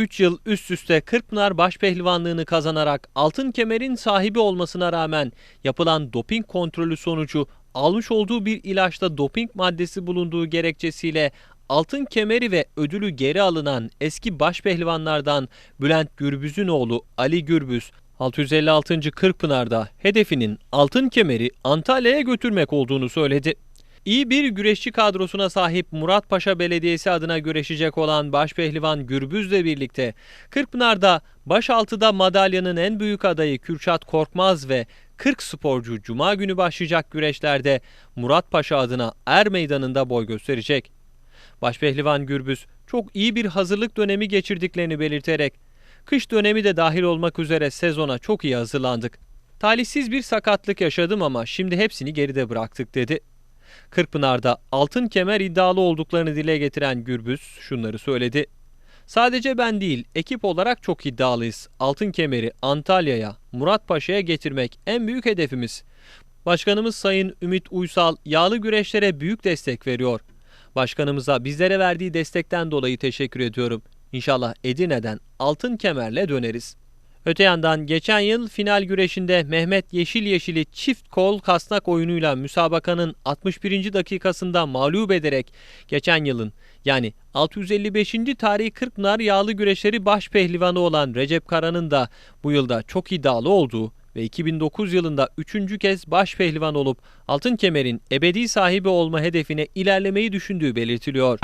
3 yıl üst üste Kırkpınar Başpehlivanlığını kazanarak altın kemerin sahibi olmasına rağmen yapılan doping kontrolü sonucu almış olduğu bir ilaçta doping maddesi bulunduğu gerekçesiyle altın kemeri ve ödülü geri alınan eski başpehlivanlardan Bülent Gürbüz'ün oğlu Ali Gürbüz 656. Kırkpınar'da hedefinin altın kemeri Antalya'ya götürmek olduğunu söyledi. İyi bir güreşçi kadrosuna sahip Muratpaşa Belediyesi adına güreşecek olan başpehlivan Gürbüz'le birlikte Kırkpınar'da başaltıda madalyanın en büyük adayı Kürşat Korkmaz ve 40 sporcu Cuma günü başlayacak güreşlerde Muratpaşa adına Er Meydanı'nda boy gösterecek. Başpehlivan Gürbüz çok iyi bir hazırlık dönemi geçirdiklerini belirterek kış dönemi de dahil olmak üzere sezona çok iyi hazırlandık. Talihsiz bir sakatlık yaşadım ama şimdi hepsini geride bıraktık dedi. Kırkpınar'da altın kemer iddialı olduklarını dile getiren Gürbüz şunları söyledi. Sadece ben değil, ekip olarak çok iddialıyız. Altın kemeri Antalya'ya, Muratpaşa'ya getirmek en büyük hedefimiz. Başkanımız Sayın Ümit Uysal yağlı güreşlere büyük destek veriyor. Başkanımıza bizlere verdiği destekten dolayı teşekkür ediyorum. İnşallah Edirne'den altın kemerle döneriz. Öte yandan geçen yıl final güreşinde Mehmet Yeşil Yeşil'i çift kol kasnak oyunuyla müsabakanın 61. dakikasında mağlup ederek geçen yılın yani 655. tarihi Kırkpınar yağlı güreşleri baş pehlivanı olan Recep Kara'nın da bu yılda çok iddialı olduğu ve 2009 yılında üçüncü kez baş pehlivan olup altın kemerin ebedi sahibi olma hedefine ilerlemeyi düşündüğü belirtiliyor.